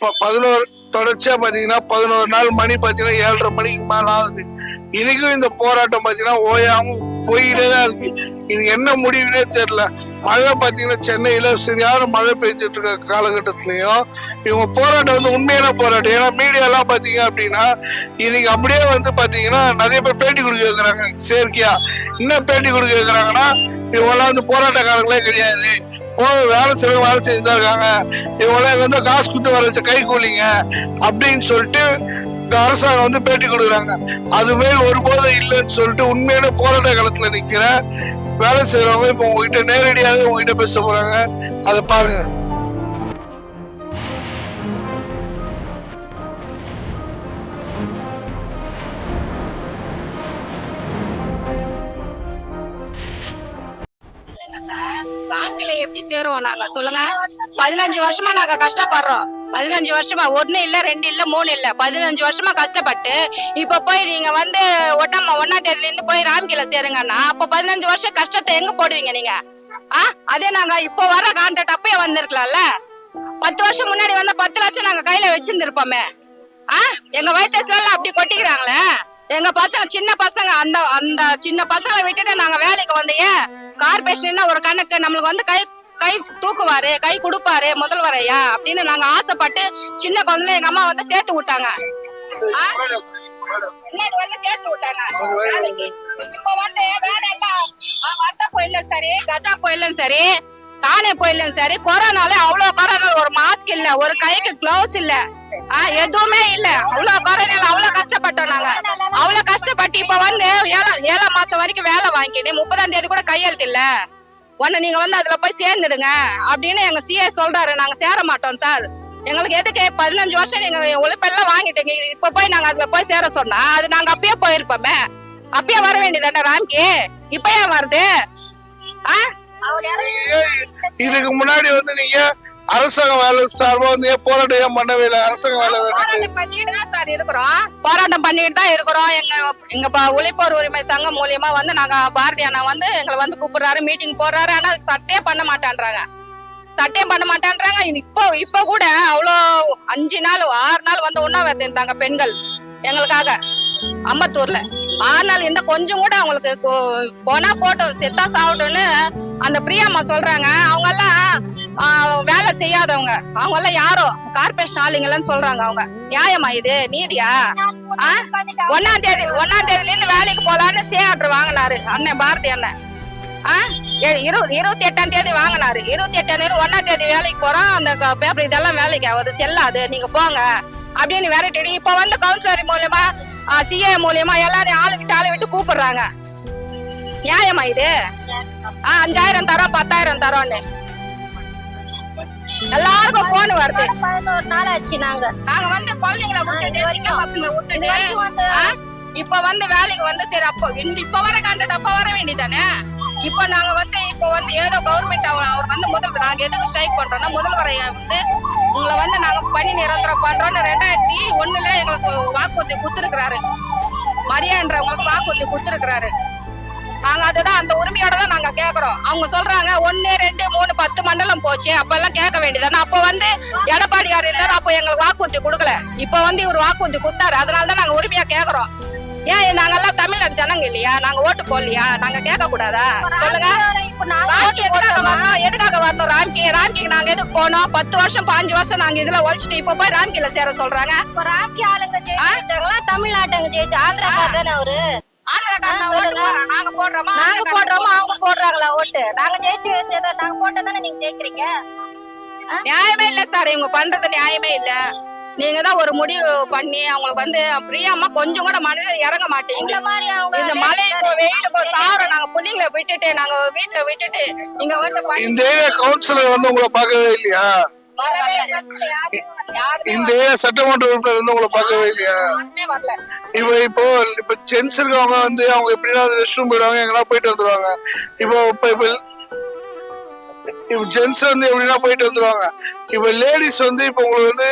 பதினோரு தொடர்ச்சியா பாத்தீங்கன்னா பதினோரு நாள் மணி பாத்தீங்கன்னா ஏழரை மணிக்கு மேல ஆகுது. இன்னைக்கும் இந்த போராட்டம் பாத்தீங்கன்னா ஓயாம போயிட்டே தான் இருக்கு. இது என்ன முடிவுனே தெரியல. மழை பாத்தீங்கன்னா சென்னையில சரியான மழை பெய்ஞ்சிட்டு இருக்க காலகட்டத்திலயும் இவங்க போராட்டம் வந்து உண்மையான போராட்டம். ஏன்னா மீடியாலாம் பாத்தீங்க அப்படின்னா இன்னைக்கு அப்படியே வந்து பாத்தீங்கன்னா நிறைய பேர் பேட்டி கொடுக்க கேக்குறாங்க. செயற்கையா. என்ன பேட்டி கொடுக்க கேக்குறாங்கன்னா இவங்கெல்லாம் வந்து போராட்டக்காரங்களே கிடையாது. வேலை செய்ய வேலை செஞ்சுட்டு தான் இருக்காங்க இவங்களாம் வந்து காசு கொடுத்து வர வச்ச கை கூலிங்க அப்படின்னு சொல்லிட்டு அரசாங்கம் வந்து பேட்டி கொடுக்குறாங்க. அதுவே ஒருபோதும் இல்லைன்னு சொல்லிட்டு உண்மையான போராட்ட காலத்துல நிக்கிற வேலை செய்யறவங்க இப்போ உங்ககிட்ட நேரடியாக உங்ககிட்ட பேச போறாங்க. அதை பாருங்க. சேருவோம் நாங்க. சொல்லுங்க. பதினஞ்சு வருஷமா நாங்க கஷ்டப்படுறோம். பதினஞ்சு வருஷமா ஒண்ணு இல்ல ரெண்டு இல்ல மூணு இல்ல. பதினஞ்சு வருஷமா கஷ்டப்பட்டு இப்ப போய் நீங்க வந்து ஒட்டாம ஒன்னாம் தேதியில இருந்து போய் ராம்கில சேருங்கன்னா அப்ப பதினஞ்சு வருஷம் கஷ்டத்தை எங்க போடுவீங்க நீங்க? ஆ? அதே நாங்க இப்போ வர கான்ட்ராக்ட் அப்பயே வந்திருக்கலாம்ல? பத்து வருஷம் முன்னாடி வந்தா பத்து லட்சம் நாங்க கையில வச்சிருந்திருப்போமே. ஆ? எங்க வயிற்றுல அப்படி கொட்டிக்கிறாங்களே? எங்க பசங்க சின்ன பசங்க அந்த அந்த சின்ன பசங்களை விட்டுட்டு நாங்க வேலைக்கு வந்து ஏன் கார்பரேஷன் ஒரு கணக்கு நம்மளுக்கு வந்து கை கை தூக்குவாரு கை கொடுப்பாரு முதல்வர் ஐயா அப்படின்னு நாங்க ஆசைப்பட்டு சின்ன குழந்தைல எங்க அம்மா வந்து சேர்த்து விட்டாங்க. முன்னாடி வந்து சேர்த்து விட்டாங்க. வேலைக்கு இப்ப வந்து வேலை எல்லாம் வந்த கோயிலும் சரி கஜா கோயிலும் சரி தானே கோயிலும் சரி கொரோனால அவ்வளவு கொரோனா ஒரு மாஸ்க் இல்ல ஒரு கைக்கு கிளவுஸ் இல்ல ஆ, எதுவுமே இல்ல. அவ்வளவு கொரோனால அவ்வளவு கஷ்டப்பட்டோம் நாங்க. அவ்வளவு கஷ்டப்பட்டு இப்ப வந்து ஏழாம் ஏழாம் மாசம் வரைக்கும் வேலை வாங்கிக்கிட்டு முப்பதாம் தேதி கூட கையெழுத்து இல்ல. உன்னை நீங்க வந்து அதுல போய் சேர்ந்துடுங்க அப்படின்னு எங்க சிஏ சொல்றாரு. நாங்க சேர மாட்டோம் சார் எங்களுக்கு எதுக்கு பதினஞ்சு வருஷம் நீங்க உழைப்பெல்லாம் வாங்கிட்டீங்க. இப்ப போய் நாங்க அதுல போய் சேர சொன்னா அது நாங்க அப்பயே போயிருப்போமே. அப்பயே வர வேண்டியதானே ராம்கி? இப்ப ஏன் வருது? ஆ? இதுக்கு முன்னாடி வந்து நீங்க அரசாங்க வேலை சார்பா வந்து ஏன் போராட்டம் பண்ணவே இல்லை? அரசாங்க வேலை போராட்டம் பண்ணிட்டு தான் சார் இருக்கிறோம். போராட்டம் பண்ணிட்டு தான் இருக்கிறோம். எங்க எங்க உழைப்போர் உரிமை சங்கம் மூலியமா வந்து நாங்க பாரதி அண்ணா வந்து எங்களை வந்து கூப்பிடுறாரு மீட்டிங் போடுறாரு. ஆனா சட்டே பண்ண மாட்டான்றாங்க. சட்டே பண்ண மாட்டான்றாங்க. இப்போ இப்போ கூட அவ்வளோ அஞ்சு நாள் ஆறு நாள் வந்து உண்ணாவிரதம் இருந்தாங்க பெண்கள் எங்களுக்காக அம்பத்தூர்ல. ஆறு நாள் இந்த கொஞ்சம் கூட அவங்களுக்கு போனா போட்டோம் செத்தா சாவட்டும்னு அந்த பிரியாம்மா சொல்றாங்க. அவங்க எல்லாம் வேலை செய்யாதவங்க. அவங்க எல்லாம் யாரோ கார்பரேஷன் ஆளுங்கன்னு சொல்றாங்க அவங்க. நியாயமா இது? நீதியா? ஆ? ஒன்னாம் தேதி ஒன்னாம் தேதியில இருந்து வேலைக்கு போலான்னு ஸ்டே ஆர்டர் வாங்கினாரு அண்ணன் பாரதி அண்ணன். ஆ? ஏ- இருபது இருபத்தி எட்டாம் தேதி வாங்கினாரு. இருபத்தி எட்டாம் தேதி ஒன்னாம் தேதி வேலைக்கு போறோம். அந்த பேப்பர் இதெல்லாம் வேலைக்கு ஆகுது. செல்லாது நீங்க போங்க. அப்படின்னு விரட்டிட்டு இப்ப வந்து கவுன்சிலர் மூலியமா சிஏ மூலியமா எல்லாரையும் ஆளு விட்டு ஆளு விட்டு கூப்பிடுறாங்க. நியாயமா இது? ஆ, அஞ்சாயிரம் தரோம் பத்தாயிரம் தரோம்னு. எல்லாருக்கும் போன் வருது. பதினோரு நாள் ஆச்சு நாங்க. நாங்க வந்து குழந்தைங்களை விட்டுட்டு சின்ன பசங்களை இது விட்டுட்டு? இப்ப வந்து வேலைக்கு வந்து சரி அப்போ இப்ப வர கான்ட்ராக்ட் அப்ப வர வேண்டியதானே? இப்ப நாங்க வந்து இப்ப வந்து ஏதோ கவர்மெண்ட் அவர் அவர் வந்து முதல்வர் நாங்க எதுக்கு ஸ்ட்ரைக் பண்றோம்னா முதல்வரை வந்து உங்களை வந்து நாங்க பணி நிரந்தரம் பண்றோம்னு ரெண்டாயிரத்தி ஒண்ணுல எங்களுக்கு வாக்குறுதி குத்துருக்கிறாரு மரியான்றவங்களுக்கு வாக்குறுதி குத்துருக்கிறாரு நாங்க அதுதான் அந்த உரிமையோட தான் நாங்க கேக்குறோம். அவங்க சொல்றாங்க ஒன்னு ரெண்டு மூணு பத்து மண்டலம் போச்சு. அப்ப எல்லாம் கேட்க வேண்டியதானே அப்ப வந்து எடப்பாடியார் இருந்தாரு அப்ப எங்களுக்கு வாக்குறுதி கொடுக்கல. இப்ப வந்து இவர் வாக்குறுதி கொடுத்தாரு. அதனால தான் நாங்க உரிமையா கேக்குறோம். ஏன் நாங்கெல்லாம் தமிழ்நாடு ஜனங்க இல்லையா? நாங்க ஓட்டு போடலையா? நாங்க கேட்க கூடாதா? சொல்லுங்க. நாங்க ராம்கி எதுக்காக வரணும்? ராம்கி ராம்கிக்கு நாங்க எதுக்கு போனோம்? பத்து வருஷம் பாஞ்சு வருஷம் நாங்க இதுல உழைச்சிட்டு இப்ப போய் ராம்கில சேர சொல்றாங்க. ராம்கி ஆளுங்க ஜெயிச்சிட்டாங்களா? தமிழ்நாட்டுங்க ஜெயிச்சு ஆந்திராக்கார் தானே அவரு? சொல்லுங்க. நாங்க போடுறோமா? நாங்க போடுறோமா? அவங்க போடுறாங்களா? ஓட்டு. நாங்க ஜெயிச்சு வச்சத நாங்க போட்டதானே நீங்க ஜெயிக்கிறீங்க? நியாயமே இல்ல சார். இவங்க பண்றது நியாயமே இல்ல. நீங்க தான் ஒரு முடிவு பண்ணி அவங்களுக்கு வந்து பிரியாம கொஞ்சம் கூட மனசு இறங்க மாட்டீங்க. இந்த மழைக்கும் வெயிலுக்கும் சாவரம் நாங்க புள்ளைங்களை விட்டுட்டு நாங்க வீட்டுல விட்டுட்டு இங்க வந்து இந்த ஏரியா கவுன்சிலர் வந்து உங்களை பார்க்கவே இல்லையா? இந்த சட்டமன்ற உறுப்பினர் வந்து உங்களை பார்க்கவே இல்லையா? இப்போ இப்போ இப்போ ஜென்ஸ் இருக்கவங்க வந்து அவங்க எப்படின்னா ரெஸ்ட் ரூம் போயிடுவாங்க எங்கன்னா போயிட்டு வந்துருவாங்க. இப்போ இப்போ இப்போ இப்போ ஜென்ஸ் வந்து எப்படின்னா போயிட்டு வந்துருவாங்க. இப்போ லேடிஸ் வந்து இப்போ உங்களுக்கு வந்து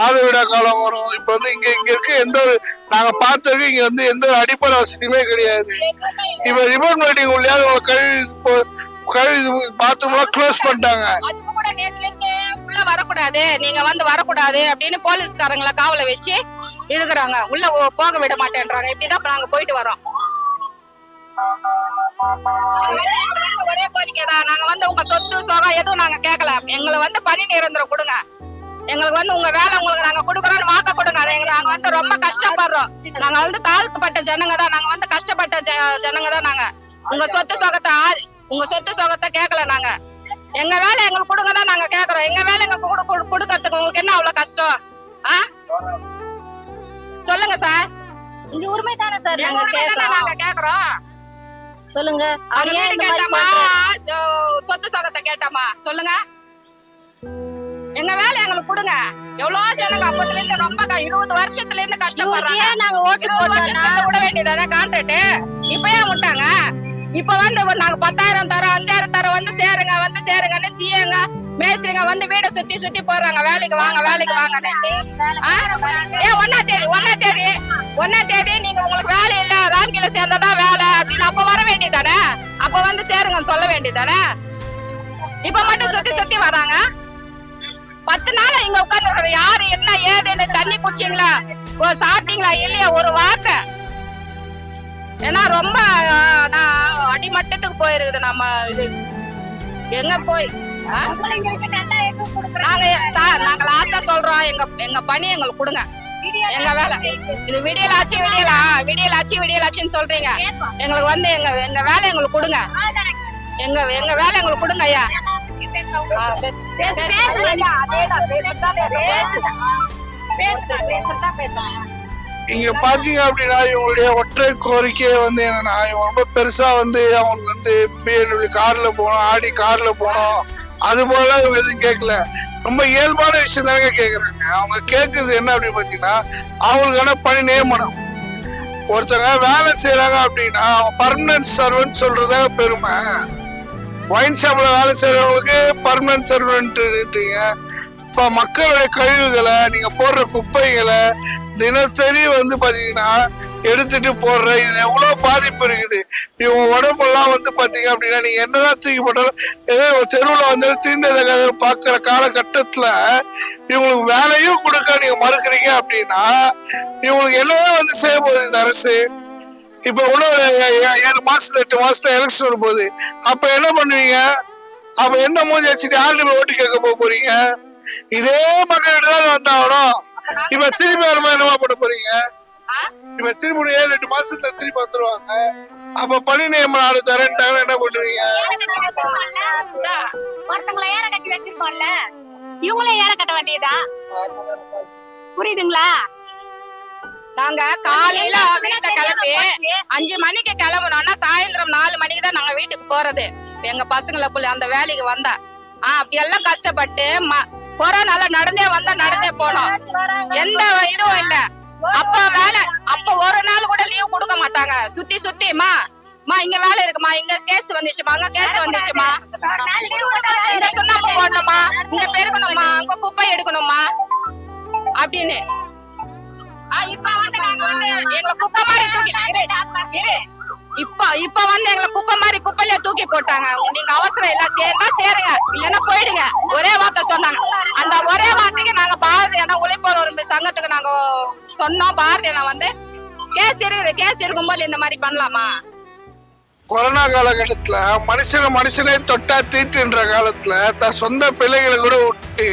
மாதவிடா காலம் வரும். இப்போ வந்து இங்க இங்க இருக்க எந்த ஒரு நாங்க பார்த்ததுக்கு இங்க வந்து எந்த ஒரு அடிப்படை வசதியுமே கிடையாது. இப்போ ரிமோட் மீட்டிங் உள்ளே கழுவி கழிவு பாத்ரூம் எல்லாம் க்ளோஸ் பண்ணிட்டாங்க. உள்ள வரக்கூடாது நீங்க வந்து வரக்கூடாது அப்படின்னு போலீஸ்காரங்களை காவல வச்சு இருக்கிறாங்க உள்ள போக விட மாட்டேன்றாங்க. இப்படிதான் நாங்க போயிட்டு வரோம். ஒரே கோரிக்கை தான். நாங்க வந்து உங்க சொத்து சொகம் எதுவும் நாங்க கேட்கல. எங்களை வந்து பணி நிரந்தரம் கொடுங்க. எங்களுக்கு வந்து உங்க வேலை உங்களுக்கு நாங்க கொடுக்குறோம்னு வாக்க கொடுங்க. எங்களை நாங்க வந்து ரொம்ப கஷ்டப்படுறோம். நாங்க வந்து தாழ்த்துப்பட்ட ஜனங்க தான். நாங்க வந்து கஷ்டப்பட்ட ஜ- ஜனங்க தான் நாங்க. உங்க சொத்து சொகத்தை ஆ- உங்க சொத்து சொகத்தை கேட்கல நாங்க. எங்க வேலை எங்களுக்கு கொடுங்க தான் நாங்க கேக்குறோம். எங்க வேலை எங்க குடு- குடு- கொடுக்கறதுக்கு உங்களுக்கு என்ன அவ்வளவு கஷ்டம்? ஆ? சொல்லுங்க சார். இங்க உரிமை தானே சார் நாங்க கேக்குறோம். நாங்க கேக்குறோம்? சொல்லுங்க. அவர் ஏன் இந்த மாதிரி சொத்து சொகத்தை கேட்டாமா? சொல்லுங்க. எங்க வேலை எங்களுக்கு கொடுங்க. எவ்வளவு ஜனங்க அப்பத்துல இருந்து ரொம்ப இருபது வருஷத்துல இருந்து கஷ்டப்படுறாங்க நாங்க ஓட்டு போட்டோம்னா? விட வேண்டியதானே கான்ட்ராக்ட் இப்ப ஏன் விட்டாங்க? இப்ப வந்து ஒரு நாங்க பத்தாயிரம் தரோம் அஞ்சாயிரம் தரோம் வந்து சேருங்க வந்து சேருங்கன்னு சிஏங்க மேஸ்திரிங்க வந்து வீட சுத்தி சுத்தி போடுறாங்க. வேலைக்கு வாங்க வேலைக்கு வாங்கன்னு. ஏ ஒன்னா தேதி ஒன்னா தேதி. ஒன்னா தேதி நீங்க உங்களுக்கு வேலை இல்ல. ராம்கில சேர்ந்ததான் வேலை அப்படின்னு அப்ப வர வேண்டியதானே? அப்ப வந்து சேருங்கன்னு சொல்ல வேண்டியதானே? இப்ப மட்டும் சுத்தி சுத்தி வராங்க. பத்து நாள் இங்க உட்கார்ந்து யாரு என்ன ஏதுன்னு தண்ணி குடிச்சீங்களா? ஓ, சாப்பிட்டீங்களா இல்லையா? ஒரு வார்த்தை. ஏன்னா ரொம்ப அடிமட்டத்துக்கு போயிருக்குது நம்ம இது. எங்க போய்? நாங்க சார் நாங்க லாஸ்டா சொல்றோம். எங்க எங்க பணி எங்களுக்கு கொடுங்க. எங்க வேலை? இது விடியல் ஆச்சு விடியலா விடியல் ஆச்சு விடியல் ஆச்சுன்னு சொல்றீங்க. எங்களுக்கு வந்து எங்க எங்க வேலை எங்களுக்கு கொடுங்க. எங்க எங்க வேலை எங்களுக்கு கொடுங்க ஐயா. ஆ, பேசு. பேசு. அதேதான், இங்க பாத்தீங்க அப்படின்னா இவங்களுடைய ஒற்றை கோரிக்கையே வந்து என்னன்னா இவங்க ரொம்ப பெருசா வந்து அவங்களுக்கு வந்து பிஎன்டபிள்யூ கார்ல போகணும் ஆடி கார்ல போகணும். அது போல இவங்க எதுவும் கேட்கல ரொம்ப இயல்பான விஷயம் தானே கேக்குறாங்க. அவங்க கேக்குறது என்ன அப்படின்னு பாத்தீங்கன்னா அவங்களுக்கான பணி நியமனம். ஒருத்தங்க வேலை செய்யறாங்க அப்படின்னா அவங்க பர்மனன்ட் சர்வன்ட் சொல்றதா பெருமை. ஒயின் ஷாப்ல வேலை செய்யறவங்களுக்கு பர்மனன்ட் சர்வெண்ட்ன்றீங்க இப்ப மக்களுடைய கழிவுகளை நீங்க போடுற குப்பைகளை தினசரி வந்து பாத்தீங்கன்னா எடுத்துட்டு போடுற இது எவ்வளவு பாதிப்பு இருக்குது? இவங்க உடம்பெல்லாம் வந்து பாத்தீங்க அப்படின்னா நீங்க என்னதான் தூக்கி போட்டாலும் ஏதோ தெருவில் தெருவுல வந்து தீர்ந்ததை பாக்குற காலகட்டத்துல இவங்களுக்கு வேலையும் கொடுக்க நீங்க மறுக்கிறீங்க அப்படின்னா இவங்களுக்கு என்னதான் வந்து செய்ய போகுது இந்த அரசு? இப்ப இன்னும் ஏழு மாசத்துல எட்டு மாசத்துல எலெக்ஷன் வரும்போது அப்ப என்ன பண்ணுவீங்க? அப்ப எந்த மூஞ்சி வச்சுட்டு யார்கிட்ட ஓட்டு கேட்க போக போறீங்க? இதே மக்கள்கிட்ட தான் வந்தாகணும் இப்ப திருப்பி வரும்போது என்னமா பண்ண போறீங்க? இப்ப திருப்பி ஒரு ஏழு எட்டு மாசத்துல திருப்பி வந்துருவாங்க. அப்ப பணி நியமனம் ஆடு தரேன்ட்டாங்கன்னா என்ன பண்ணுவீங்க. ஒருத்தங்களை ஏற கட்டி வச்சிருக்கோம்ல இவங்களே ஏற கட்ட வேண்டியதா? புரியுதுங்களா? நாங்க காலையில வீட்டுல கிளம்பி அஞ்சு மணிக்கு கிளம்பணும்னா சாயந்தரம் நாலு மணிக்கு தான் நாங்க வீட்டுக்கு போறது. எங்க பசங்களை புள்ள அந்த வேலைக்கு வந்தா. ஆஹ் அப்படி எல்லாம் கஷ்டப்பட்டு கொரோனால நடந்தே வந்தா நடந்தே போனோம். எந்த இதுவும் இல்ல. அப்ப வேலை அப்ப ஒரு நாள் கூட லீவ் கொடுக்க மாட்டாங்க. சுத்தி சுத்தி மா இங்க வேலை இருக்குமா? இங்க கேஸ் வந்துச்சுமா? அங்க கேஸ் வந்துச்சுமா? இங்க சுண்ணாம்பு போடணுமா? இங்க பெருக்கணுமா? அங்க குப்பை எடுக்கணுமா? அப்படின்னு. இப்ப வந்து நாங்க வந்து எங்களை குப்பை மாதிரி தூக்கி இரு. இப்ப இப்ப வந்து எங்களை குப்பை மாதிரி குப்பையில தூக்கி போட்டாங்க. நீங்க அவசரம் இல்ல சேர்ந்தா சேருங்க. இல்லைன்னா போயிடுங்க. ஒரே வார்த்தை சொன்னாங்க. அந்த ஒரே வார்த்தைக்கு நாங்க பாரதி அண்ணா உழைப்போர் ஒரு சங்கத்துக்கு நாங்க சொன்னோம். பாரதி அண்ணா வந்து கேஸ் இருக்குது கேஸ் இருக்கும்போது இந்த மாதிரி பண்ணலாமா? கொரோனா காலகட்டத்துல மனுஷனை மனுஷனே தொட்டா தீட்டுன்ற காலத்துல தன் சொந்த பிள்ளைகளை கூட விட்டு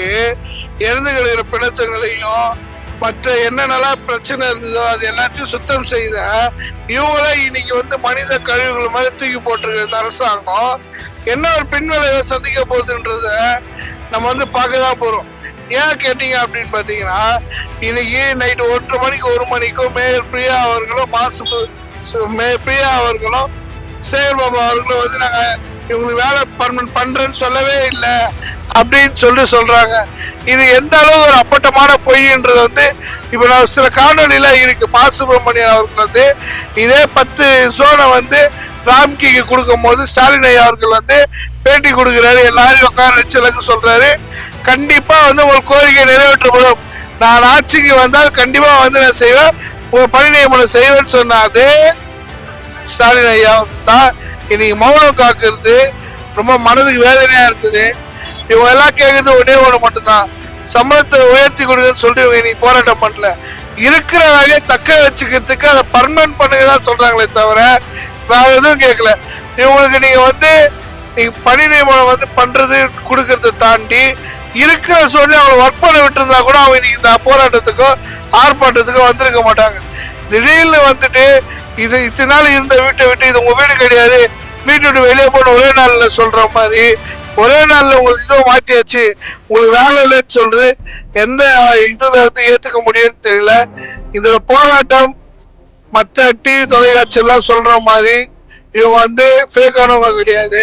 இறந்து கிடக்கிற பிணத்துங்களையும் மற்ற என்னென்னலாம் பிரச்சனை இருந்ததோ அது எல்லாத்தையும் சுத்தம் செய்த இவங்களே இன்னைக்கு வந்து மனித கழிவுகள் மாதிரி தூக்கி போட்டிருக்கிறது அரசாங்கம். என்ன ஒரு பின்விளைவை சந்திக்க போகுதுன்றத நம்ம வந்து பார்க்க தான் போகிறோம் ஏன் கேட்டீங்க அப்படின்னு பார்த்தீங்கன்னா இன்னைக்கு நைட்டு ஒன்றரை மணிக்கு ஒரு மணிக்கும் மேயர் பிரியா அவர்களும் மாசு சு- மே பிரியா அவர்களும் சேகர் பாபா அவர்களும் வந்து நாங்கள் இவங்களுக்கு வேலை பர்மனன்ட் பண்ணுறேன்னு சொல்லவே இல்லை அப்படின்னு சொல்லி சொல்கிறாங்க இது எந்த அளவு ஒரு அப்பட்டமான பொய்ன்றது வந்து இப்ப நான் சில காணொலியில இருக்கு பா. சுப்பிரமணியன் அவர்கள் வந்து இதே பத்து சோனை வந்து ராம்கிக்கு கொடுக்கும் போது ஸ்டாலின் ஐயா அவர்கள் வந்து பேட்டி கொடுக்குறாரு எல்லாரையும் உட்கார வச்சு சொல்றாரு. கண்டிப்பா வந்து உங்கள் கோரிக்கை நிறைவேற்றப்படும். நான் ஆட்சிக்கு வந்தால் கண்டிப்பா வந்து நான் செய்வேன். உங்க பணி நியமனம் செய்வேன்னு சொன்ன அதே ஸ்டாலின் ஐயா தான். இன்னைக்கு மௌனம் காக்கிறது ரொம்ப மனதுக்கு வேதனையா இருக்குது. இவங்க எல்லாம் கேட்கறது ஒன்னே ஒன்று மட்டும்தான். சம்பளத்தை உயர்த்தி கொடுங்கன்னு சொல்லிட்டு இவங்க இன்னைக்கு போராட்டம் பண்ணல. இருக்கிற வேலையை தக்க வச்சுக்கிறதுக்கு அதை பர்மனன்ட் பண்ணுங்க தான் சொல்றாங்களே தவிர வேற எதுவும் கேட்கல இவங்களுக்கு நீங்க வந்து நீங்க பணி நியமனம் வந்து பண்றது கொடுக்கறத தாண்டி இருக்கிற சொல்லி அவங்களை ஒர்க் பண்ண விட்டுருந்தா கூட அவங்க இன்னைக்கு இந்த போராட்டத்துக்கோ ஆர்ப்பாட்டத்துக்கோ வந்திருக்க மாட்டாங்க. திடீர்னு வந்துட்டு இது இத்தனை நாள் இருந்த வீட்டை விட்டு இது உங்க வீடு கிடையாது. வீட்டை விட்டு வெளியே போன ஒரே நாள்ல சொல்ற மாதிரி ஒரே நாள்ல உங்களுக்கு இதை மாத்தியாச்சு உங்களுக்கு வேலை இல்லைன்னு சொல்றது எந்த இதுல வந்து ஏத்துக்க முடியும்னு தெரியல. இந்த போராட்டம் மற்ற டிவி தொலைக்காட்சி எல்லாம் சொல்ற மாதிரி இவங்க வந்து ஃபேக்கானவங்க கிடையாது.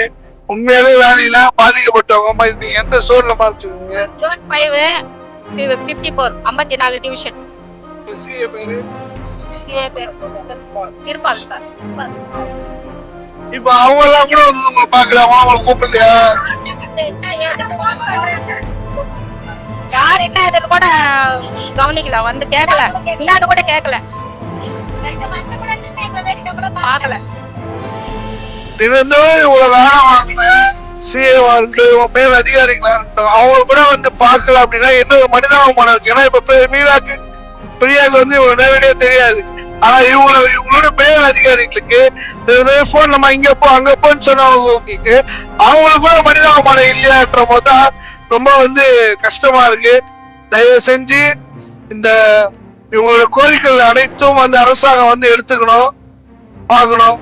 உண்மையாலே வேலையில பாதிக்கப்பட்டவங்க. நீங்க எந்த சூழ்நிலை மறைச்சிருக்கீங்க? ஜோன் ஃபைவ் ஃபிஃப்டி ஃபோர் ஐம்பத்தி நாலு டிவிஷன் சிஏ பேரு? சிஏ பேர் இருப்பாங்க சார் இப்ப அவங்க எல்லாம் கூட வந்து உங்களை பாக்கலாமா அவங்களை கூப்பிடலையா யார் என்ன இதுன்னு கூட கவனிக்கல. வந்து கேட்கல இல்லாத கூட கேட்கல பார்க்கல. தினந்தோறும் இவ்வளவு வேலை வாங்கின சிஏவா இருக்கட்டும் மேல் அதிகாரிகளா இருக்கட்டும் அவங்க கூட வந்து பார்க்கல அப்படின்னா என்ன ஒரு மனிதாபமானம் இருக்கு. ஏன்னா இப்ப மீனாக்கு பிரியாக்கு வந்து இவங்க நேரடியா தெரியாது. ஆனா இவங்கள இவங்களோட மேல் அதிகாரிகளுக்கு போன் நம்ம இங்க போ அங்க போன்னு சொன்னவங்களுக்கு அவங்களுக்கு கூட மனிதாபமானம் இல்லையான்ற போது ரொம்ப வந்து கஷ்டமா இருக்கு. தயவு செஞ்சு இந்த இவங்களோட கோரிக்கைகள் அனைத்தும் வந்து அரசாங்கம் வந்து எடுத்துக்கணும் பார்க்கணும்.